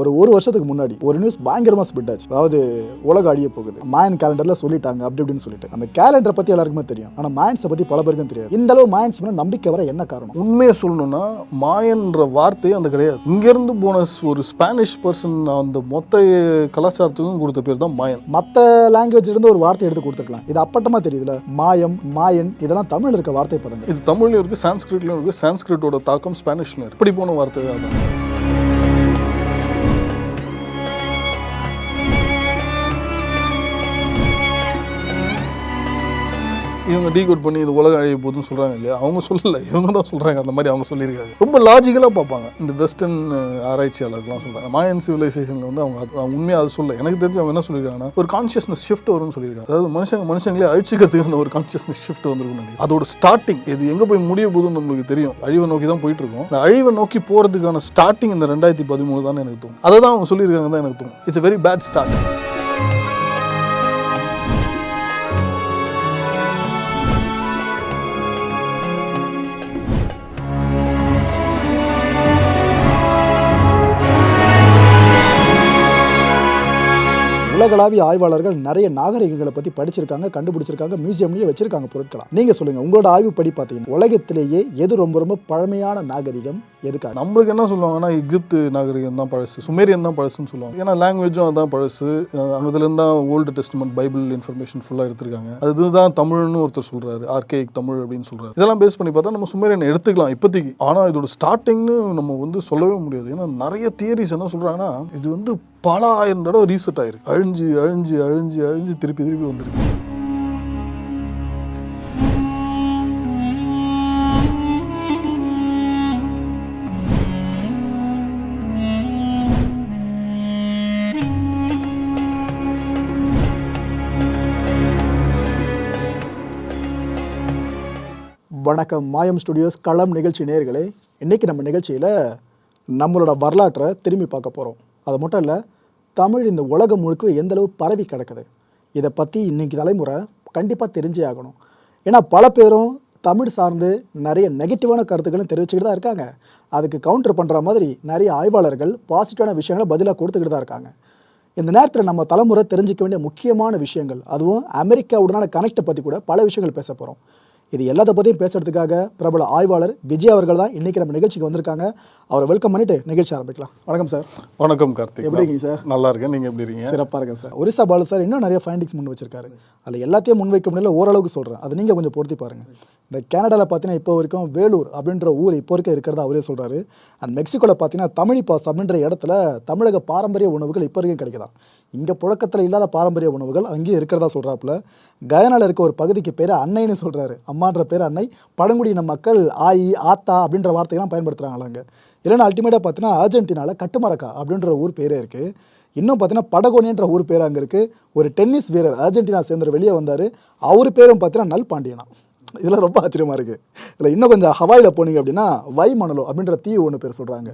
ஒரு ஒரு வருஷத்துக்கு முன்னாடி ஒரு நியூஸ் பயங்கரமா ஸ்பிட் ஆச்சு. அதாவது உலக அழிய போகுது. மாயன் கேலண்டர்ல சொல்லிட்டாங்க அப்படி இப்படின்னு சொல்லிட்டு. அந்த கேலண்டரை பத்தி எல்லாருக்குமே தெரியும். ஆனா மாயன்ஸை பத்தி பல பேருக்கும் தெரியாது. இந்த அளவு மாயன்ஸ் மேல நம்பிக்கை வர என்ன காரணம்? உண்மையை சொல்லணும்னா மாயன்ற வார்த்தையே அந்த கிடையாது. இங்கேருந்து போன ஒரு ஸ்பானிஷ் பர்சன் அந்த மொத்த கலாச்சாரத்துக்கும் கொடுத்த பேர் தான் மாயன் மத்த லாங்குவேஜ்ல இருந்து ஒரு வார்த்தை எடுத்து கொடுத்துருக்கலாம். இது அப்பட்டமா தெரியுதுல மாயம் மாயன் இதெல்லாம் தமிழ்ல இருக்க வார்த்தை பதங்கள். இது தமிழ்லையும் இருக்குது சான்ஸ்கிரிட்லையும் இருக்குது சான்ஸ்கிரிட்டோட தாக்கம் ஸ்பானிஷ்லையும் இருக்கு. இப்படி போன வார்த்தை தான் இவங்க டீ கோட் பண்ணி இது உலக அழிய போகுதுன்னு சொல்கிறாங்க இல்லையா? அவங்க சொல்லலை. இவங்க தான் சொல்கிறாங்க அந்த மாதிரி அவங்க சொல்லியிருக்காங்க. ரொம்ப லாஜிக்கலாக பார்ப்பாங்க. இந்த வெஸ்டர்ன் ஆராய்ச்சியாளர்கள்லாம் சொல்கிறாங்க மாயன் சிவிலைசேஷனில் வந்து அவங்க அது- உண்மையாக அது சொல்ல எனக்கு தெரிஞ்சு அவங்க என்ன சொல்லியிருக்காங்கன்னா ஒரு கான்ஷியஸ்னஸ் ஷிஃப்ட் வரும்னு சொல்லியிருக்காங்க. அதாவது மனுஷங்க மனுஷங்களே அழிச்சிக்கிறதுக்கு அந்த ஒரு கான்ஷியஸ்னஸ் ஷிஃப்ட் வந்திருக்கும் நினைக்கிறேன். அதோட ஸ்டார்டிங் இது எங்கே போய் முடிய போதுன்னு நம்மளுக்கு தெரியும். அழிவை நோக்கி தான் போயிட்டு இருக்கோம் இந்த அழிவை நோக்கி போகிறதுக்கான ஸ்டார்டிங் இந்த ரெண்டாயிரத்தி பதிமூணு தான் எனக்கு தோணும். அதை தான் அவங்க சொல்லியிருக்காங்க தான் எனக்கு தோணும். இட்ஸ் வெரி பேட் ஸ்டார்ட் உலகளாவிய ஆய்வாளர்கள் நிறைய நாகரிகங்களை பத்தி படிச்சிருக்காங்க கண்டுபிடிச்சிருக்காங்க மியூசியம்லயே வச்சிருக்காங்க பொருட்களா? நீங்க சொல்லுங்க உங்களோட ஆய்வுப்படி பார்த்தீங்கன்னா உலகத்திலேயே எது ரொம்ப ரொம்ப பழமையான நாகரிகம் எதுக்காக? நம்மளுக்கு என்ன சொல்லுவாங்கன்னா எகிப்து நாகரிகம் தான் பழசு சுமேரியன் தான் பழசுன்னு சொல்லுவாங்க. ஏன்னா லாங்குவேஜும் அதான் பழசு. அதுலேருந்து தான் ஓல்டு டெஸ்ட்மெண்ட் பைபிள் இன்ஃபர்மேஷன் ஃபுல்லாக எடுத்திருக்காங்க. அதுதான் தமிழ்னு ஒருத்தர் சொல்றாரு ஆர்கேக் தமிழ் அப்படின்னு சொல்றாரு. இதெல்லாம் பேஸ் பண்ணி பார்த்தா நம்ம சுமேரியன் எடுத்துக்கலாம் இப்போதைக்கு. ஆனால் இதோட ஸ்டார்டிங்னு நம்ம வந்து சொல்லவே முடியாது. ஏன்னா நிறைய தியரிஸ் என்ன சொல்றாங்கன்னா இது வந்து பல ஆயிரம் தடவை ரீசெட் ஆயிருக்கு. அழிஞ்சு அழிஞ்சு அழிஞ்சு அழிஞ்சு திருப்பி திருப்பி வந்திருக்கு. வணக்கம். மாயம் ஸ்டுடியோஸ் களம் நிகழ்ச்சி நேர்களே இன்னைக்கு நம்ம நிகழ்ச்சியில் நம்மளோட வரலாற்றை திரும்பி பார்க்க போகிறோம் அது மட்டும் இல்லை தமிழ் இந்த உலகம் முழுக்க எந்த அளவு பரவி கிடக்குது இதை பற்றி இன்னைக்கு தலைமுறை கண்டிப்பாக தெரிஞ்சே ஆகணும். ஏன்னா பல பேரும் தமிழ் சார்ந்து நிறைய நெகட்டிவான கருத்துக்களும் தெரிவிச்சுக்கிட்டு தான் இருக்காங்க. அதுக்கு கவுண்டர் பண்ணுற மாதிரி நிறைய ஆய்வாளர்கள் பாசிட்டிவான விஷயங்களை பதிலாக கொடுத்துக்கிட்டு தான் இருக்காங்க. இந்த நேரத்தில் நம்ம தலைமுறை தெரிஞ்சிக்க வேண்டிய முக்கியமான விஷயங்கள் அதுவும் அமெரிக்காவுடனான கனெக்டை பற்றி கூட பல விஷயங்கள் பேச போகிறோம் இது எல்லாத்த பற்றியும் பேசுறதுக்காக பிரபல ஆய்வாளர் விஜய் அவர்கள் தான் இன்னைக்கு நம்ம நிகழ்ச்சிக்கு வந்திருக்காங்க. அவரை வெல்கம் பண்ணிட்டு நிகழ்ச்சி ஆரம்பிக்கலாம். வணக்கம் சார். வணக்கம் கார்த்திக். எப்படி இருக்கீங்க சார்? நல்லா இருக்கேன். நீங்கள் எப்படி இருக்கீங்க? சிறப்பாக இருக்கேன் சார். ஒரிசா பாலு சார் இன்னும் நிறைய ஃபைண்டிங்ஸ் முன் வச்சிருக்காரு. அதில் எல்லாத்தையும் முன் வைக்க முடியல ஓரளவுக்கு சொல்கிறேன் அது நீங்கள் கொஞ்சம் பொருத்தி பாருங்க. இந்த கனடாவில் பார்த்தீங்கன்னா இப்போ வரைக்கும் வேலூர் அப்படின்ற ஊர் இப்போ வரைக்கும் இருக்கிறதா அவரே சொல்கிறாரு அண்ட் மெக்சிகோவில் பார்த்தீங்கன்னா தமிழி பாஸ் அப்படின்ற இடத்துல தமிழக பாரம்பரிய உணவுகள் இப்போ வரைக்கும் கிடைக்குதாம் இங்கே புழக்கத்தில் இல்லாத பாரம்பரிய உணவுகள் அங்கேயும் இருக்கிறதா சொல்கிறாப்புல கயனாவில் இருக்க ஒரு பகுதிக்கு பேர் அன்னைன்னு சொல்கிறாரு அம்மான்ற பேர் அன்னை. பழங்குடியின மக்கள் ஆயி ஆத்தா அப்படின்ற வார்த்தைகள்லாம் பயன்படுத்துகிறாங்களாங்க இல்லைன்னா அல்டிமேட்டாக பார்த்தீங்கன்னா அர்ஜென்டினாவில் கட்டுமரக்கா அப்படின்ற ஊர் பேரே இருக்குது இன்னும் பார்த்தீங்கன்னா படகோனின்ற ஊர் பேர் அங்கே இருக்குது ஒரு டென்னிஸ் வீரர் அர்ஜென்டினா சேர்ந்து வெளியே வந்தார். அவர் பேரும் பார்த்தீங்கன்னா நல் பாண்டியனா. இதெல்லாம் ரொம்ப ஆச்சரியமாக இருக்குது இல்லை இன்னும் கொஞ்சம் ஹவாயில் போனீங்க அப்படின்னா வைமணலோ அப்படின்ற தீவு ஒன்று பேர் சொல்கிறாங்க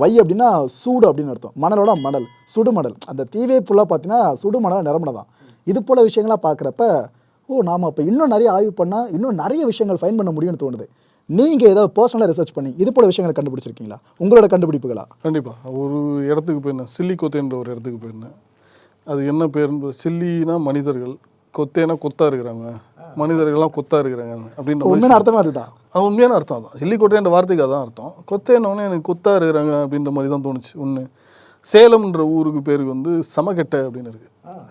வை அப்படின்னா சூடு அப்படின்னு அர்த்தம். மணலோட மணல் சுடு மணல் அந்த தீவே ஃபுல்லாக பார்த்தீங்கன்னா சுடு மணல் நிரம்பின தான். இது போல் விஷயங்களாக பார்க்குறப்ப ஓ நாம் அப்போ இன்னும் நிறைய ஆய்வு பண்ணால் இன்னும் நிறைய விஷயங்கள் ஃபைன் பண்ண முடியும்னு தோணுது. நீங்கள் ஏதாவது பர்சனலாக ரிசர்ச் பண்ணி இது போல விஷயங்களை கண்டுபிடிச்சிருக்கீங்களா? உங்களோட கண்டுபிடிப்புகளா? கண்டிப்பாக ஒரு இடத்துக்கு போயிருந்தேன். சில்லி கொத்தேன்ற ஒரு இடத்துக்கு போயிருந்தேன். அது என்ன பேருன்னு சில்லினா மனிதர்கள் கொத்தேனா கொத்தா இருக்கிறாங்க. மனிதர்கள்லாம் கொத்தா இருக்கிறாங்க அப்படின்ற உண்மையான அர்த்தமே அதுதான்? அது உண்மையான அர்த்தம் அதான். சில்லி கொட்டைன்ற வார்த்தைக்கு அதான் அர்த்தம். கொத்தேனோடனே எனக்கு கொத்தா இருக்கிறாங்க அப்படின்ற மாதிரி தான் தோணுச்சு. ஒன்று சேலம்ன்ற ஊருக்கு பேருக்கு வந்து சமகட்டை அப்படின்னு இருக்கு.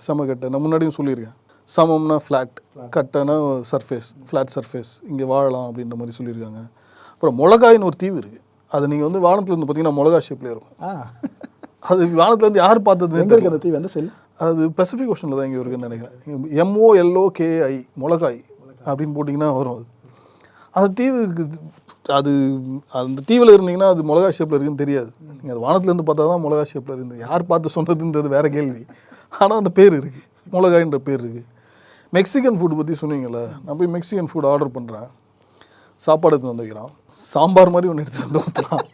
சமகட்டை நான் முன்னாடியும் சொல்லியிருக்கேன். சமம்னா ஃப்ளாட் கட்டைனா சர்ஃபேஸ் ஃப்ளாட் சர்ஃபேஸ் இங்கே வாழலாம் அப்படின்ற மாதிரி சொல்லியிருக்காங்க. அப்புறம் மிளகாயின்னு ஒரு தீவு இருக்குது அது நீங்கள் வந்து வானத்துல இருந்து பார்த்தீங்கன்னா மிளகா ஷேப்லேயே இருக்கும். அது வானத்துல இருந்து யார் பார்த்தது அந்த தீவு? எந்த செல் அது பெசிஃபிக் ஓஷனில் தான் இங்கே இருக்குன்னு நினைக்கிறேன். எம்ஓ கேஐ மிளகாய் அப்படின்னு போட்டிங்கன்னா வரும் அது. அந்த தீவுக்கு அது அந்த தீவில் இருந்தீங்கன்னா அது மிளகா ஷேப்பில் இருக்குன்னு தெரியாது. நீங்கள் அது வானத்துலேருந்து பார்த்தா தான் மிளகா ஷேப்பில் இருந்து. யார் பார்த்து சொன்னதுன்றது வேறு கேள்வி. ஆனால் அந்த பேர் இருக்குது மிளகாயின்ற பேர் இருக்குது மெக்சிகன் ஃபுட் பற்றி சொன்னீங்களே நான் போய் மெக்சிகன் ஃபுட் ஆர்டர் பண்ணுறேன் சாப்பாடு எடுத்து வந்து வைக்கிறான் சாம்பார் மாதிரி ஒன்று எடுத்து வந்து ஊற்றுறான்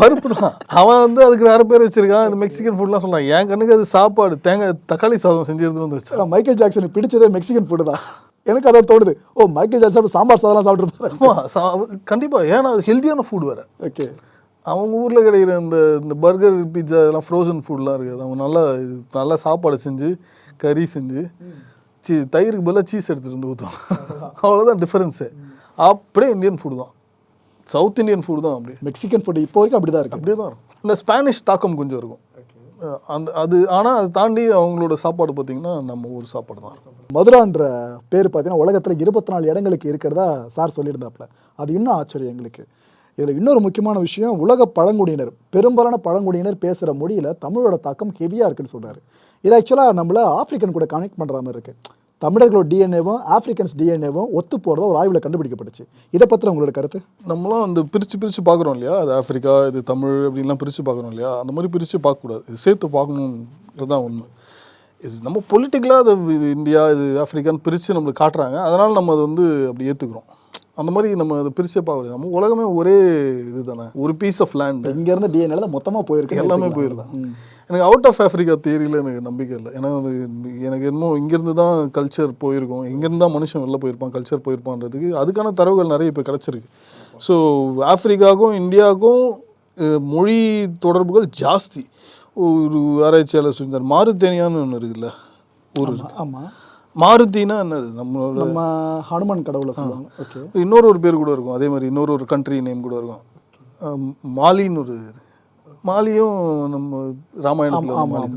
பருப்பு தான் அவன் வந்து அதுக்கு வேற பேர் வச்சிருக்கான். இந்த மெக்சிகன் ஃபுட்லாம் சொல்லலாம் என் கண்ணுக்கு அது சாப்பாடு தேங்காய் தக்காளி சாதம் செஞ்சு எடுத்துட்டு வந்து வச்சு சார், மைக்கேல் ஜாக்சனுக்கு பிடிச்சதே மெக்சிகன் ஃபுட்டு தான் எனக்கு அதான் தோணுது. ஓ மைக்கேல் ஜாக்சன் சாம்பார் சாதம்லாம் சாப்பிட்டுருப்பாரு. ஆமா, சா- கண்டிப்பா. ஏன்னா அது ஹெல்தியான ஃபுட் வேற. ஓகே அவங்க ஊரில் கிடைக்கிற இந்த இந்த பர்கர் பீட்சா இதெல்லாம் ஃப்ரோசன் ஃபுட்லாம் இருக்குது. அவங்க நல்லா நல்லா சாப்பாடு செஞ்சு கறி செஞ்சு சீ தயிருக்கு பதிலாக சீஸ் எடுத்துகிட்டு வந்து ஊற்றுவோம் அவ்வளோதான் டிஃப்ரென்ஸு அப்படியே இந்தியன் ஃபுட் தான். சவுத் இந்தியன் ஃபுட் தான் அப்படியே மெக்சிகன் ஃபுட் இப்போ வரைக்கும் அப்படி தான் இருக்கு. அப்படியே தான் இருக்கும். இந்த ஸ்பானிஷ் தாக்கம் கொஞ்சம் இருக்கும். அந்த அது ஆனால் அதை தாண்டி அவங்களோட சாப்பாடு பார்த்தீங்கன்னா நம்ம ஊர் சாப்பாடு தான் மதுரான்ற பேர் பார்த்தீங்கன்னா உலகத்தில் இருபத்தி நாலு இடங்களுக்கு இருக்கிறதா சார் சொல்லியிருந்தாப்புல. அது இன்னும் ஆச்சரியம் எங்களுக்கு. இதில் இன்னொரு முக்கியமான விஷயம் உலக பழங்குடியினர் பெரும்பாலான பழங்குடியினர் பேசுகிற மொழியில் தமிழோட தாக்கம் ஹெவியாக இருக்குன்னு சொல்கிறாரு இது ஆக்சுவலாக நம்மள ஆப்பிரிக்கன் கூட கனெக்ட் பண்ணுற மாதிரி இருக்குது தமிழர்களோட டிஎன்ஏவும் ஆப்பிரிக்கன்ஸ் டிஎன்ஏவும் ஒத்து போகிறதா ஒரு ஆய்வில் கண்டுபிடிக்கப்பட்டுச்சு. இதை பற்றின உங்களோட கருத்து? நம்மளாம் அந்த பிரித்து பிரித்து பார்க்குறோம் இல்லையா? அது ஆஃப்ரிக்கா இது தமிழ் அப்படின்லாம் பிரித்து பார்க்குறோம் இல்லையா? அந்த மாதிரி பிரித்து பார்க்கக்கூடாது. இது சேர்த்து பார்க்கணுன்றது தான் உண்மை. இது நம்ம பொலிட்டிக்கலாக அது இது இந்தியா இது ஆஃப்ரிக்கான்னு பிரித்து நம்மளுக்கு காட்டுறாங்க. அதனால் நம்ம அதை வந்து அப்படி ஏற்றுக்கிறோம் அந்த மாதிரி நம்ம அதை பிரிச்சே பார்க்கக்கூடாது. நம்ம உலகமே ஒரே இது தானே. ஒரு பீஸ் ஆஃப் லேண்ட் இங்கேருந்து டிஎன்ஏல மொத்தமாக போயிருக்கு எல்லாமே போயிடலாம் எனக்கு அவுட் ஆஃப் ஆஃப்ரிக்கா தியரியில் எனக்கு நம்பிக்கை இல்லை. ஏன்னா எனக்கு இன்னும் இங்கேருந்து தான் கல்ச்சர் போயிருக்கும். இங்கேருந்து தான் மனுஷன் வெளில போயிருப்பான் கல்ச்சர் போயிருப்பான்றதுக்கு அதுக்கான தரவுகள் நிறைய இப்போ கிடச்சிருக்கு. ஸோ ஆஃப்ரிக்காவுக்கும் இந்தியாவுக்கும் மொழி தொடர்புகள் ஜாஸ்தி. ஒரு ஆராய்ச்சியாளர் சொல்லியிருந்தார் மாருத்தேனியான்னு ஒன்று இருக்குல்ல ஒரு ஆமாம் மாருத்தினா என்னது நம்மளோட நம்ம ஹனுமான் கடவுளை சொல்லுவாங்க. ஓகே இன்னொரு ஒரு பேர் கூட இருக்கும். அதே மாதிரி இன்னொரு ஒரு கண்ட்ரி நேம் கூட இருக்கும். மாலின்னு ஒரு மாலியும் நம்ம ராமாயணத்தில் மாலி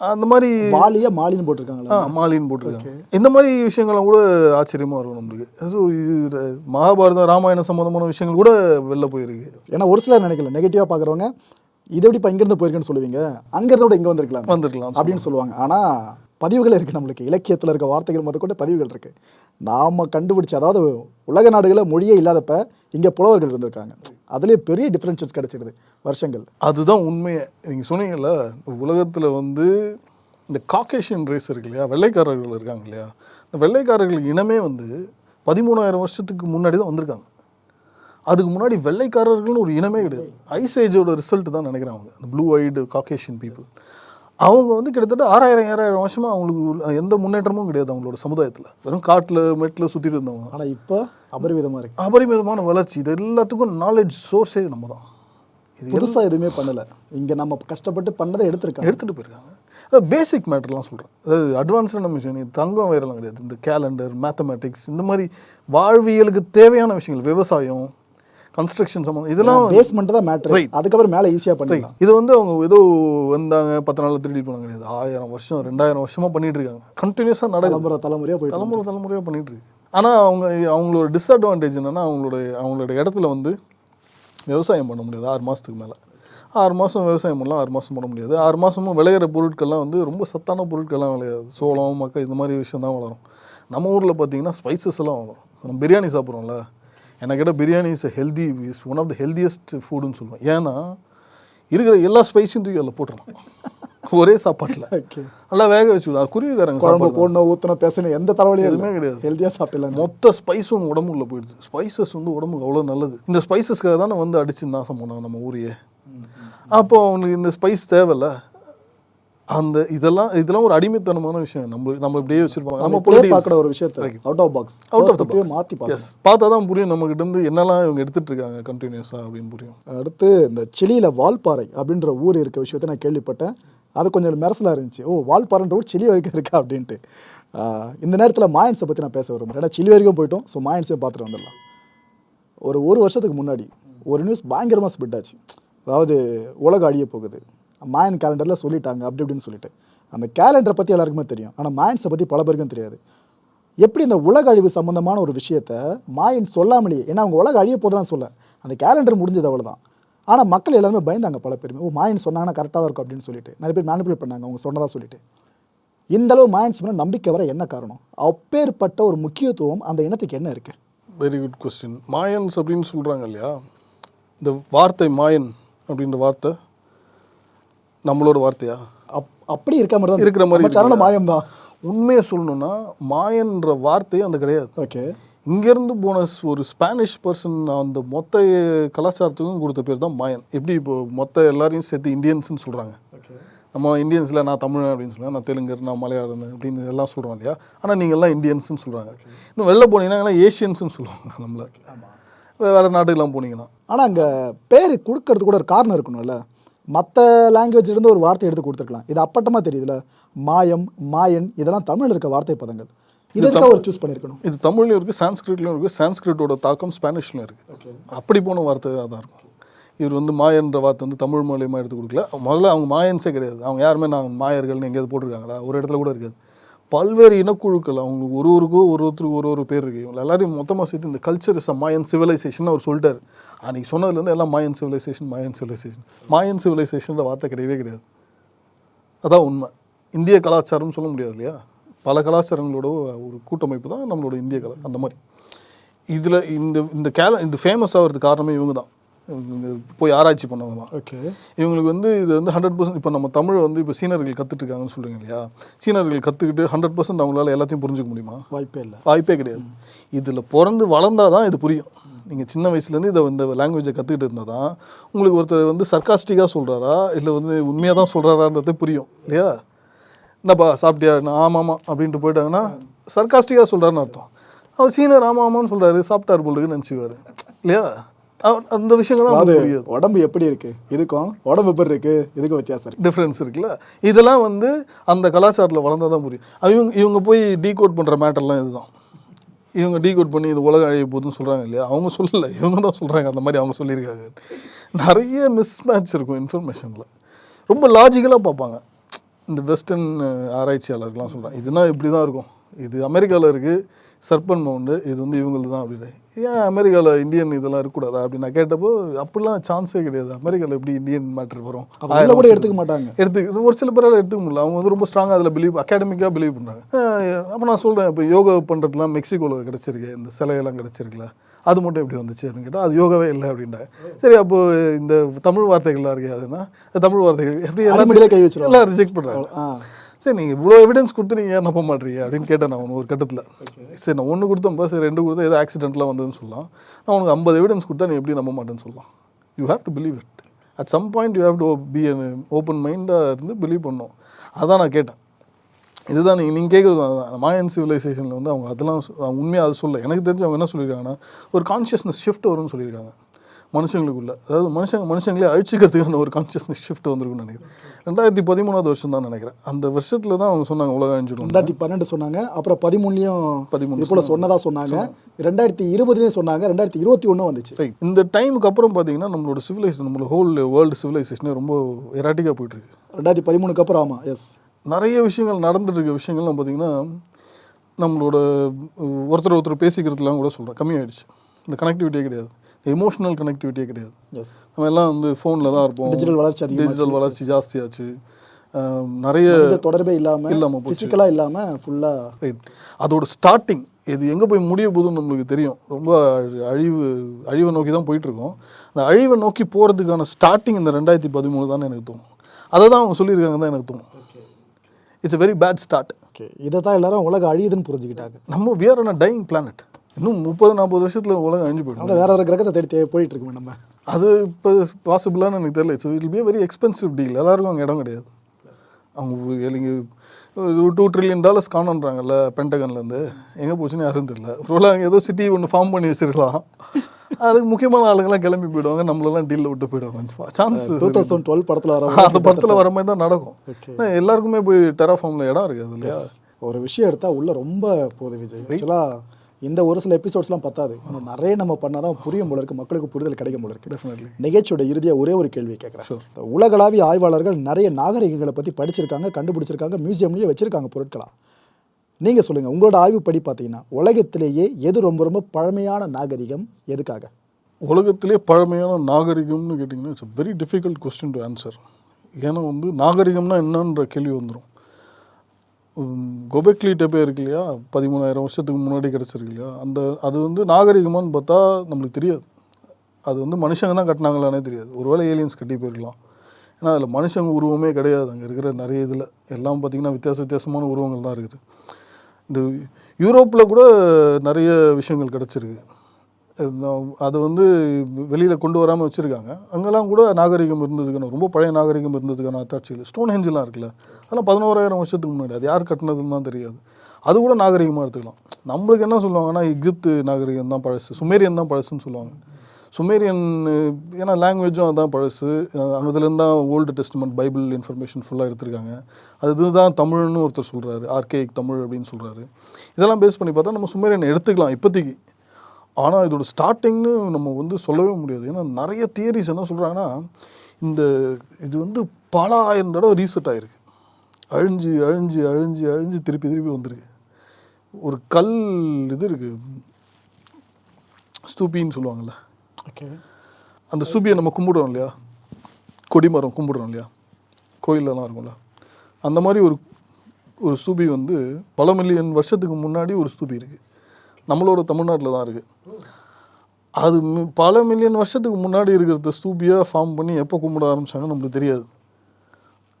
அந்த மாதிரி மாலியா மாலின்னு போட்டிருக்காங்களா? மாலின்னு போட்டிருக்காங்க. இந்த மாதிரி விஷயங்கள்லாம் கூட ஆச்சரியமா இருக்கும் நம்மளுக்கு. ஸோ இது மகாபாரதம் ராமாயணம் சம்மந்தமான விஷயங்கள் கூட வெளில போயிருக்கு. ஏன்னா ஒரு சிலர் நினைக்கல நெகட்டிவாக பார்க்குறவங்க இதை எப்படி இப்போ இங்கேருந்து போயிருக்குன்னு சொல்லுவீங்க. அங்கேருந்து கூட இங்கே வந்திருக்கலாம். வந்திருக்கலாம் அப்படின்னு சொல்லுவாங்க. ஆனால் பதிவுகள் இருக்குது நம்மளுக்கு. இலக்கியத்தில் இருக்க வார்த்தைகள் முதற்கொண்டு கூட பதிவுகள் இருக்குது நாம் கண்டுபிடிச்ச அதாவது உலக நாடுகளில் மொழியே இல்லாதப்ப இங்கே புலவர்கள் இருந்திருக்காங்க. அதுலேயே பெரிய டிஃப்ரென்சஸ் கிடச்சிடுது வருஷங்கள். அதுதான் உண்மையை. நீங்கள் சொன்னீங்கல்ல உலகத்தில் வந்து இந்த காக்கேஷியன் ரேஸ் இருக்கு இல்லையா? வெள்ளைக்காரர்கள் இருக்காங்க இல்லையா? இந்த வெள்ளைக்காரர்கள் இனமே வந்து பதிமூணாயிரம் வருஷத்துக்கு முன்னாடி தான் வந்திருக்காங்க. அதுக்கு முன்னாடி வெள்ளைக்காரர்கள்னு ஒரு இனமே கிடையாது. ஐஸ் ஏஜோட ரிசல்ட் தான் நினைக்கிறேன் அவங்க. ப்ளூ ஐடு காக்கேஷியன் பீப்புள் அவங்க வந்து கிட்டத்தட்ட ஆறாயிரம் ஏழாயிரம் வருஷமா அவங்களுக்கு எந்த முன்னேற்றமும் கிடையாது அவங்களோட சமுதாயத்தில். வெறும் காட்டில் மெட்டில் சுற்றிட்டு இருந்தவங்க. ஆனால் இப்போ அபரிவிதமாக இருக்கு. அபரிமிதமான வளர்ச்சி. இது எல்லாத்துக்கும் நாலேஜ் சோர்ஸே நம்ம தான் இது புதுசாக எதுவுமே பண்ணலை. இங்கே நம்ம கஷ்டப்பட்டு பண்ணதை எடுத்திருக்காங்க. எடுத்துகிட்டு போயிருக்காங்க. அதாவது பேசிக் மேட்டர்லாம் சொல்கிறேன் அதாவது அட்வான்ஸ்டான விஷயம் இது தங்கம் வேறெல்லாம் கிடையாது. இந்த கேலண்டர் மேத்தமேட்டிக்ஸ் இந்த மாதிரி வாழ்வியலுக்கு தேவையான விஷயங்கள் விவசாயம் கன்ஸ்ட்ரக்ஷன் சம்மந்தம் இதெல்லாம் பேஸ்மெண்ட் தான் மேட்ரு அதுக்கப்புறம் மேலே ஈஸியாக பண்ணிடலாம். இது வந்து அவங்க ஏதோ வந்தாங்க பத்து நாளில் திருடி போனாங்க. கிடையாது ஆயிரம் வருஷம் ரெண்டாயிரம் வருஷமா பண்ணிட்டு இருக்காங்க கண்டினியூஸாக நடக்குது. தலைமுறை தலைமுறையாக போயிட்டு தலைமுறை தலைமுறையாக பண்ணிட்டு இருக்கு ஆனால் அவங்க அவங்களோட டிஸ்அட்வான்டேஜ் என்னன்னா அவங்களோட அவங்களோட இடத்துல வந்து விவசாயம் பண்ண முடியாது ஆறு மாதத்துக்கு மேலே. ஆறு மாதம் விவசாயம் பண்ணலாம் ஆறு மாதம் பண்ண முடியாது. ஆறு மாதமும் விளையிற பொருட்கள்லாம் வந்து ரொம்ப சத்தான பொருட்கள்லாம் விளையாது. சோளம் மக்கள் இந்த மாதிரி விஷயம் தான் வளரும். நம்ம ஊரில் பார்த்தீங்கன்னா ஸ்பைசஸ் எல்லாம் வளரும் நம்ம பிரியாணி சாப்பிட்றோம்ல எனக்கு கேட்டால் biryani is healthy is one of the healthiest ஃபுட்னு சொல்லுவேன். ஏன்னா இருக்கிற எல்லா ஸ்பைஸையும் தூக்கி அதில் போட்டுறோம் ஒரே சாப்பாட்டில். நல்லா வேக வச்சு அது குருவிக்காரங்க குழம்பு சாப்பாடு போடணும் ஊற்றணும் பேசணும் எந்த தலைவலியும் எதுவுமே எதுவுமே கிடையாது. ஹெல்த்தியாக சாப்பிடலாம் மொத்த ஸ்பைஸும் உடம்புக்குள்ள போயிடுது. ஸ்பைசஸ் வந்து உடம்புக்கு அவ்வளோ நல்லது. இந்த ஸ்பைசஸ்க்காக தானே வந்து அடிச்சு நாசம் பண்ணாங்க நம்ம ஊரையே. அப்போ அவனுக்கு இந்த ஸ்பைஸ் தேவையில்ல. அந்த இதெல்லாம் இதெல்லாம் ஒரு அடிமைத்தனமான விஷயம். நம்ம நம்ம இப்படியே வச்சிருப்பாங்க. நம்ம politics- பார்க்குற ஒரு விஷயத்தை out of box of the box. மாற்றி எஸ் பார்த்தா தான் புரியும். நம்ம கிட்ட இருந்து என்னெல்லாம் இவங்க எடுத்துட்டு இருக்காங்க கண்டினியூஸாக அப்படின்னு புரியும். அடுத்து இந்த சிலியில் வால்பாறை அப்படின்ற ஊர் இருக்க விஷயத்தை நான் கேள்விப்பட்டேன். அது கொஞ்சம் மெரசலாக இருந்துச்சு. ஓ வால்பாறைன்ற ஊர் சிலி வரைக்கும் இருக்கா அப்படின்ட்டு. இந்த நேரத்தில் மாயன்ஸை பற்றி நான் பேச விரும்புகிறேன் ஏன்னா சிலி வரைக்கும் போயிட்டோம். ஸோ மாயன்ஸையும் பார்த்துட்டு வந்துடலாம். ஒரு ஒரு வருஷத்துக்கு முன்னாடி ஒரு நியூஸ் பயங்கரமாக ஸ்பிட் ஆச்சு. அதாவது உலகம் அழிய போகுது. மாயன் கேலண்டரில் சொல்லிட்டாங்க அப்படி இப்படின்னு சொல்லிட்டு. அந்த கேலண்டரை பற்றி எல்லாருக்குமே தெரியும். ஆனால் மாயன்ஸை பற்றி பல பேருக்கும் தெரியாது. எப்படி இந்த உலக அழிவு சம்மந்தமான ஒரு விஷயத்த மாயன் சொல்லாமலேயே ஏன்னா அவங்க உலக அழிய போதெல்லாம் சொல்ல. அந்த கேலண்டர் முடிஞ்சது அவ்வளோதான் ஆனால் மக்கள் எல்லாருமே பயந்தாங்க பல பேருமே. ஓ மாயன் சொன்னாங்கன்னா கரெக்டாக தான் இருக்கும் அப்படின்னு சொல்லிட்டு. நிறைய பேர் மேனிபுலேட் பண்ணாங்க அவங்க சொன்னதா சொல்லிட்டு. இந்த அளவு மாயன்ஸ் மேலே நம்பிக்கை வர என்ன காரணம்? அப்பேற்பட்ட ஒரு முக்கியத்துவம் அந்த இனத்துக்கு என்ன இருக்குது வெரி குட் கொஸ்டின் மாயன்ஸ் அப்படின்னு சொல்கிறாங்க இல்லையா? இந்த வார்த்தை மாயன் அப்படின்ற வார்த்தை நம்மளோட வார்த்தையா? அப் அப்படி இருக்க மாதிரி தான் இருக்கிற மாதிரி சரண மாயம் தான் உண்மையை சொல்லணும்னா மாயன்ற வார்த்தையே அந்த கிடையாது. ஓகே. இங்கேருந்து போன ஒரு ஸ்பானிஷ் பர்சன் அந்த மொத்த கலாச்சாரத்துக்கும் கொடுத்த பேர் தான் மாயன். எப்படி இப்போ மொத்த எல்லாரையும் சேர்த்து இந்தியன்ஸ்னு சொல்கிறாங்க நம்ம இந்தியன்ஸில் நான் தமிழன் அப்படின்னு சொல்லுவேன் நான் தெலுங்கர் நான் மலையாளம் அப்படின்னு எல்லாம் சொல்கிறோம் இல்லையா? ஆனால் நீங்கள் எல்லாம் இந்தியன்ஸ்னு சொல்கிறாங்க இன்னும் வெளில போனீங்கன்னா எல்லாம் ஏஷியன்ஸ்னு சொல்லுவாங்க நம்மள. வேறு நாட்டுக்கெல்லாம் போனீங்கன்னா. ஆனால் அங்கே பேர் கொடுக்கறது கூட ஒரு காரணம் இருக்கணும்ல. மற்ற லாங்குவேஜ்லேருந்து ஒரு வார்த்தை எடுத்து கொடுத்துருக்கலாம். இது அப்பட்டமாக தெரியுதுல. மாயம் மாயன் இதெல்லாம் தமிழில் இருக்க வார்த்தை பதங்கள். இதற்காக ஒரு சூஸ் பண்ணியிருக்கணும் இது தமிழ்லையும் இருக்குது சான்ஸ்கிரிட்லையும் இருக்குது சான்ஸ்கிரிட்டோட தாக்கம் ஸ்பானிஷ்லையும் இருக்குது அப்படி போன வார்த்தை தான் இருக்கும். இவர் வந்து மாயன்ற வார்த்தை வந்து தமிழ் மூலியமாக எடுத்து கொடுக்கல. முதல்ல அவங்க மாயன்ஸே கிடையாது. அவங்க யாருமே நாங்கள் மாயர்கள்னு எங்கேயாவது போட்டிருக்காங்களா? ஒரு இடத்துல கூட இருக்காது. பல்வேறு இனக்குழுக்கள் அவங்களுக்கு ஒரு ஒருக்கும் ஒரு ஒருத்தருக்கு ஒரு ஒரு பேர் இருக்குது இவங்க எல்லாரையும் மொத்தமாக சேர்த்து இந்த culture is a Mayan civilisation அவர் சொல்லிட்டார். அன்றைக்கி சொன்னதுலேருந்து எல்லாம் மாயன் சிவிலைசேஷன் மாயன் சிவிலைசேஷன் மாயன் சிவிலைசேஷன்ற வார்த்தை கிடையவே கிடையாது. அதான் உண்மை. இந்திய கலாச்சாரம்னு சொல்ல முடியாது இல்லையா? பல கலாச்சாரங்களோட ஒரு கூட்டமைப்பு தான் நம்மளோட இந்திய கலா அந்த மாதிரி. இதில் இந்த இந்த கேல இந்த ஃபேமஸ் ஆகிறதுக்கு காரணமே இவங்க தான். போய் ஆராய்ச்சி பண்ணவங்க. ஓகே. இவங்களுக்கு வந்து இது வந்து ஹண்ட்ரட் பர்சன்ட் இப்போ நம்ம தமிழ் வந்து இப்போ சீனர்கள் கற்றுட்டு இருக்காங்கன்னு சொல்கிறீங்க இல்லையா? சீனர்கள் கற்றுக்கிட்டு ஹண்ட்ரட் பர்சன்ட் அவங்களால எல்லாத்தையும் புரிஞ்சுக்க முடியுமா? வாய்ப்பே இல்லை. வாய்ப்பே கிடையாது. இதில் பிறந்து வளர்ந்தாதான் தான் இது புரியும். நீங்கள் சின்ன வயசுலேருந்து இதை இந்த லாங்குவேஜை கற்றுக்கிட்டு இருந்தால் தான் உங்களுக்கு ஒருத்தர் வந்து சர்க்காஸ்டிக்காக சொல்கிறாரா இல்லை வந்து உண்மையாக தான் சொல்கிறாரான்றது புரியும் இல்லையா? என்னப்பா சாப்பிட்டியா? ஆமாம் ஆமாம் அப்படின்ட்டு போயிட்டாங்கன்னா சர்க்காஸ்டிக்காக சொல்கிறாருன்னு அர்த்தம். அவர் சீனியர் ஆமாம் ஆமான்னு சொல்கிறாரு சாப்பிட்டார் போல் இருக்குன்னு நினச்சிக்குவார் இல்லையா? அந்த விஷயங்கள் அது உடம்பு எப்படி இருக்கு? இதுக்கும் உடம்பு எப்படி இருக்கு? இதுக்கும் வித்தியாசம் இருக்கு. டிஃப்ரென்ஸ் இருக்குல்ல? இதெல்லாம் வந்து அந்த கலாச்சாரத்தில் வளர்ந்தா தான் புரியும் இவங்க இவங்க போய் டீகோட் பண்ணுற மேட்டர்லாம் இதுதான். இவங்க டீகோட் பண்ணி இது உலகம் அழிய போகுதுன்னு சொல்கிறாங்க இல்லையா? அவங்க சொல்லலை. இவங்க தான் சொல்கிறாங்க அந்த மாதிரி அவங்க சொல்லியிருக்காங்க. நிறைய மிஸ் மேட்ச் இருக்கும் இன்ஃபர்மேஷனில் ரொம்ப லாஜிக்கலாக பார்ப்பாங்க. இந்த வெஸ்டர்ன் ஆராய்ச்சியாளர்கள்லாம் சொல்கிறாங்க இதுனா இப்படி தான் இருக்கும். இது அமெரிக்காவில் இருக்குது சர்பன் மவுண்டு இது வந்து இவங்களுக்கு தான் அப்படின்னு. ஏன் அமெரிக்காவில் இந்தியன் இதெல்லாம் இருக்கக்கூடாதா? அப்படின்னு நான் கேட்டப்போ அப்படிலாம் சான்ஸே கிடையாது. அமெரிக்காவில் எப்படி இந்தியன் மேட்டர் வரும்? அது உள்ள கூட எடுத்துக்க மாட்டாங்க. எடுத்து ஒரு சில பேரால் எடுத்துக்க முடியல. அவங்க வந்து ரொம்ப ஸ்ட்ராங்காக அதில் பிலீவ் அகாடமிக்காக பிலீவ் பண்ணுறாங்க அப்போ நான் சொல்கிறேன் இப்போ யோகா பண்ணுறதுலாம் மெக்சிகோவில் கிடச்சிருக்கு. இந்த சிலையெல்லாம் கிடச்சிருக்குல்ல. அது மட்டும் எப்படி வந்துச்சு அப்படின்னு கேட்டால் அது யோகாவே இல்லை அப்படின்றாங்க. சரி அப்போ இந்த தமிழ் வார்த்தைகள்லாம் இருக்கே அதுன்னா தமிழ் வார்த்தைகள் எப்படி அடிமடியிலே கை வச்சிருவாங்க. எல்லாம் ரிஜெக்ட் பண்ணுறாங்க சரி நீங்கள் இவ்வளோ எவிடன்ஸ் கொடுத்து நீங்கள் ஏன் நம்ப மாட்டீங்க? அப்படின்னு கேட்டேன் நான் உனக்கு ஒரு கட்டத்தில். சரி நான் ஒன்று கொடுத்தேன்ப்பா சரி ரெண்டு கொடுத்தா ஏதோ ஆக்சிடென்ட்லாம் வந்ததுன்னு சொல்லலாம். நான் உனக்கு ஐம்பது எவிடன்ஸ் கொடுத்தா நீ எப்படி நம்ப மாட்டேன்னு சொல்லலாம். You have to believe it at some point you have to be open மைண்டாக இருந்து பிலீவ் பண்ணோம் அதான் நான் கேட்டேன். இதுதான் நீங்கள் நீங்கள் கேட்குறது அதுதான் மாயன் சிவிலைசேஷனில் வந்து அவங்க அதெல்லாம் உண்மையாக அது சொல்ல எனக்கு தெரிஞ்சு அவங்க என்ன சொல்லியிருக்காங்கன்னா ஒரு கான்ஷியஸ்னஸ் ஷிஃப்ட் வரும்னு சொல்லியிருக்காங்க மனுஷங்களுக்குள்ள. அதாவது மனுஷங்க மனுஷங்களே அழிச்சிக்கிறதுக்கான ஒரு கான்ஷியஸ்னஸ் ஷிஃப்ட் வந்திருக்குன்னு நினைக்கிறேன். ரெண்டாயிரத்தி பதிமூணாவது வருஷம் தான் நினைக்கிறேன். அந்த வருஷத்தில் தான் அவங்க சொன்னாங்க உலகம் அழிஞ்சிடும் ரெண்டாயிரத்தி பன்னெண்டு சொன்னாங்க அப்புறம் பதிமூணுலையும் பதிமூணு போல சொன்னதா சொன்னாங்க. ரெண்டாயிரத்தி இருபதுலயும் சொன்னாங்க ரெண்டாயிரத்தி இருபத்தி ஒன்றும் வந்துச்சு. ரைட் இந்த டைமுக்கு அப்புறம் பார்த்தீங்கன்னா நம்மளோட சிவிலைசேஷன் நம்மளோட ஹோல் வேர்ல்டு சிவிலைசேஷனே ரொம்ப எராட்டிக்காக போயிட்டு இருக்கு ரெண்டாயிரத்தி பதிமூணுக்கு அப்புறம் ஆமா எஸ் நிறைய விஷயங்கள் நடந்துட்டு இருக்க விஷயங்கள்லாம் பார்த்தீங்கன்னா நம்மளோட ஒருத்தர் ஒருத்தர் பேசிக்கிறதுலாம் கூட சொல்கிறேன் கம்மியாயிடுச்சு. இந்த கனெக்டிவிட்டியே கிடையாது. எமோஷனல் கனெக்டிவிட்டியே கிடையாது. எஸ் நம்ம எல்லாம் வந்து ஃபோனில் தான் இருப்போம். Digital வளர்ச்சி. டிஜிட்டல் வளர்ச்சி ஜாஸ்தியாச்சு. நிறைய தொடர்பே இல்லாம இல்லாம போச்சு. பிசிக்கலா இல்லாம ஃபுல்லா ரைட் அதோட ஸ்டார்டிங் இது எங்கே போய் முடிய போகுதுன்னு நம்மளுக்கு தெரியும். ரொம்ப அழி- அழிவு அழிவை நோக்கி தான் போயிட்டுருக்கோம். அந்த அழிவை நோக்கி போகிறதுக்கான ஸ்டார்டிங் இந்த ரெண்டாயிரத்தி பதிமூணு தான் எனக்கு தோணும். அதை தான் அவங்க சொல்லியிருக்காங்க தான் எனக்கு தோணும். It's a very bad start okay இதை தான் எல்லாரும் உலகம் அழியுதுன்னு புரிஞ்சுக்கிட்டாங்க. நம்ம வியர் ஆன் டைங் பிளானட் இன்னும் முப்பது நாற்பது வருஷத்தில் உலகம் அழிஞ்சு போயிடும். அதான் வேற வேற கிரகத்தை தேடி போயிட்டு இருக்கோம் நம்ம. அது இப்போ பாசிபிளான்னு எனக்கு தெரியல. So it be very expensive deal எல்லாருக்கும் அங்கே இடம் கிடையாது. அவங்க டூ ட்ரில்லியன் டாலர்ஸ் காணுன்றாங்கல்ல பென்டகன்லேருந்து எங்கே போச்சுன்னு யாரும் தெரியல. ஒருவேளை அங்கே ஏதோ சிட்டி ஒன்று ஃபார்ம் பண்ணி வச்சிருக்கலாம். அதுக்கு முக்கியமான ஆளுங்கெல்லாம் கிளம்பி போயிடுவாங்க. நம்மளெல்லாம் டீலில் விட்டு போயிடுவாங்க. சான்ஸ் டூ தௌசண்ட் டுவெல் படத்துல வர அந்த படத்தில் வர மாதிரி தான் நடக்கும். எல்லாருக்குமே போய் டெராஃபார்மில் இடம் இருக்குது இல்லையா ஒரு விஷயம் எடுத்தா உள்ள ரொம்ப போகுது விஜய். ஆக்சுவலா இந்த ஒரு சில எபிசோட்ஸ்லாம் பத்தாது. நிறைய நம்ம பண்ணாதான் புரியும் போல மக்களுக்கு புரிதல் கிடைக்கும் போல இருக்கு. டெஃபினெட்லி நிகழ்ச்சியோட இறுதியா ஒரே ஒரு கேள்வி கேட்குறேன். உலகளாவிய ஆய்வாளர்கள் நிறைய நாகரிகங்களை பற்றி படிச்சிருக்காங்க கண்டுபிடிச்சிருக்காங்க மியூசியம்லேயே வச்சிருக்காங்க பொருட்களா? நீங்க சொல்லுங்க உங்களோட ஆய்வுப்படி பார்த்தீங்கன்னா உலகத்திலேயே எது ரொம்ப ரொம்ப பழமையான நாகரிகம் எதுக்காக? உலகத்திலே பழமையான நாகரிகம்னு கேட்டிங்கன்னா it's very difficult question to answer ஏன்னா வந்து நாகரிகம்னா என்னன்ற கேள்வி வந்துடும் கொபெக்லி டெப்பே இருக்கு இல்லையா? பதிமூணாயிரம் வருஷத்துக்கு முன்னாடி கிடச்சிருக்கு இல்லையா அந்த அது வந்து நாகரிகமான்னு பார்த்தா நம்மளுக்கு தெரியாது. அது வந்து மனுஷங்க தான் கட்டினாங்களானே தெரியாது. ஒருவேளை ஏலியன்ஸ் கட்டி போயிருக்கலாம். ஏன்னா அதில் மனுஷங்க உருவமே கிடையாது. அங்கே இருக்கிற நிறைய இதில். எல்லாம் பார்த்திங்கன்னா வித்தியாச வித்தியாசமான உருவங்கள் தான் இருக்குது. இந்த யூரோப்பில் கூட நிறைய விஷயங்கள் கிடச்சிருக்கு. அது வந்து வெளியில் கொண்டு வராமல் வச்சுருக்காங்க. அங்கெல்லாம் கூட நாகரிகம் இருந்ததுக்கான ரொம்ப பழைய நாகரிகம் இருந்ததுக்கான அத்தாட்சிகள் ஸ்டோன் ஹெஞ்செலாம் இருக்குல்ல அதெல்லாம் பதினோராயிரம் வருஷத்துக்கு முன்னாடி அது யார் கட்டினதுன்னு தான் தெரியாது. அது கூட நாகரிகமாக எடுத்துக்கலாம். நம்மளுக்கு என்ன சொல்லுவாங்கன்னா எகிப்து நாகரிகம் தான் பழசு சுமேரியன் தான் பழசுன்னு சொல்லுவாங்க. சுமேரியன் ஏன்னா லாங்குவேஜும் அதான் பழசு. அதுலேருந்து தான் ஓல்டு டெஸ்ட்மெண்ட் பைபிள் இன்ஃபர்மேஷன் ஃபுல்லாக எடுத்திருக்காங்க. அது இதுதான் தமிழ்னு ஒருத்தர் சொல்கிறாரு ஆர்கேக் தமிழ் அப்படின்னு சொல்கிறாரு இதெல்லாம் பேஸ் பண்ணி பார்த்தா நம்ம சுமேரியன் எடுத்துக்கலாம் இப்போதைக்கு. ஆனால் இதோட ஸ்டார்டிங்னு நம்ம வந்து சொல்லவே முடியாது. ஏன்னா நிறைய தியரிஸ் என்ன சொல்கிறாங்கன்னா இந்த இது வந்து பல ஆயிரம் தடவை ரீசெட் ஆகிருக்கு அழிஞ்சு அழிஞ்சு அழிஞ்சு அழிஞ்சு திருப்பி திருப்பி வந்திருக்கு. ஒரு கல் இது இருக்குது ஸ்தூபின்னு சொல்லுவாங்கள்ல ஓகே. அந்த ஸ்தூபியை நம்ம கும்பிடுறோம் இல்லையா? கொடிமரம் கும்பிடுறோம் இல்லையா? கோயிலெலாம் இருக்கும்ல. அந்த மாதிரி ஒரு ஒரு ஸ்தூபி வந்து பல மில்லியன் வருஷத்துக்கு முன்னாடி ஒரு ஸ்தூபி இருக்குது நம்மளோட தமிழ்நாட்டில் தான் இருக்குது அது பல மில்லியன் வருஷத்துக்கு முன்னாடி இருக்கிறத ஸ்தூபியாக ஃபார்ம் பண்ணி எப்போ கும்பிட ஆரம்பிச்சாங்கன்னு நம்மளுக்கு தெரியாது.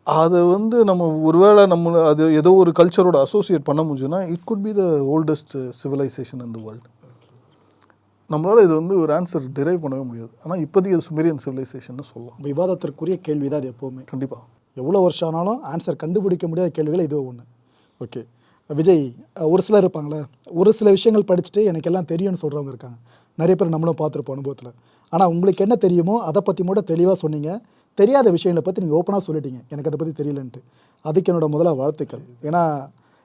அதை வந்து நம்ம ஒருவேளை நம்ம அது ஏதோ ஒரு கல்ச்சரோட அசோசியேட் பண்ண முடிஞ்சுன்னா it could be the oldest civilisation in the world நம்மளால் இது வந்து ஒரு ஆன்சர் டிரைவ் பண்ணவே முடியாது. ஆனால் இப்போதைக்கு அது சுமேரியன் சிவிலைசேஷன் சொல்லலாம். விவாதத்திற்குரிய கேள்வி தான் அது எப்போவுமே. கண்டிப்பாக எவ்வளோ வருஷம் ஆனாலும் ஆன்சர் கண்டுபிடிக்க முடியாத கேள்விகள் இதுவும் ஒன்று ஓகே விஜய் ஒரு சிலர் இருப்பாங்களே ஒரு சில விஷயங்கள் படிச்சுட்டு எனக்கு எல்லாம் தெரியும்னு சொல்கிறவங்க இருக்காங்க. நிறைய பேர் நம்மளும் பார்த்துருப்போம் அனுபவத்தில். ஆனால் உங்களுக்கு என்ன தெரியுமோ அதை பற்றி மட்டும் தெளிவாக சொன்னீங்க. தெரியாத விஷயங்களை பற்றி நீங்கள் ஓப்பனாக சொல்லிட்டீங்க. எனக்கு அதை பற்றி தெரியலன்ட்டு. அதுக்கு என்னோட முதல்ல வாழ்த்துக்கள். ஏன்னா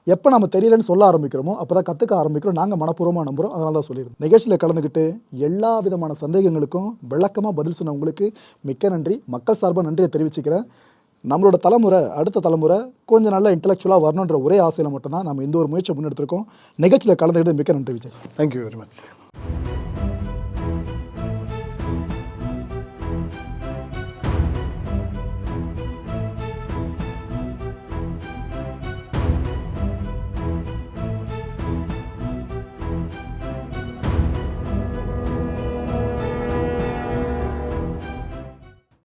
எப்போ நம்ம தெரியலன்னு சொல்ல ஆரம்பிக்கிறோமோ அப்போ தான் கற்றுக்க ஆரம்பிக்கிறோம். நாங்கள் மனப்பூர்வமாக நம்புகிறோம் அதனால தான் சொல்லியிருந்தோம். நிகழ்ச்சியில் கலந்துக்கிட்டு எல்லா விதமான சந்தேகங்களுக்கும் விளக்கமாக பதில் சொன்ன உங்களுக்கு மிக்க நன்றி. மக்கள் சார்பாக நன்றியை தெரிவிச்சுக்கிறேன். நம்மளோட தலைமுறை அடுத்த தலைமுறை கொஞ்சம் நல்லா இன்டலெக்சுவலாக வரணுன்ற ஒரே ஆசையில் மட்டும்தான் நம்ம இந்த ஒரு முயற்சியை முன்னெடுத்திருக்கோம். நிகழ்ச்சியில் கலந்துக்கிட்டு மிக்க நன்றி விஜய். Thank you very much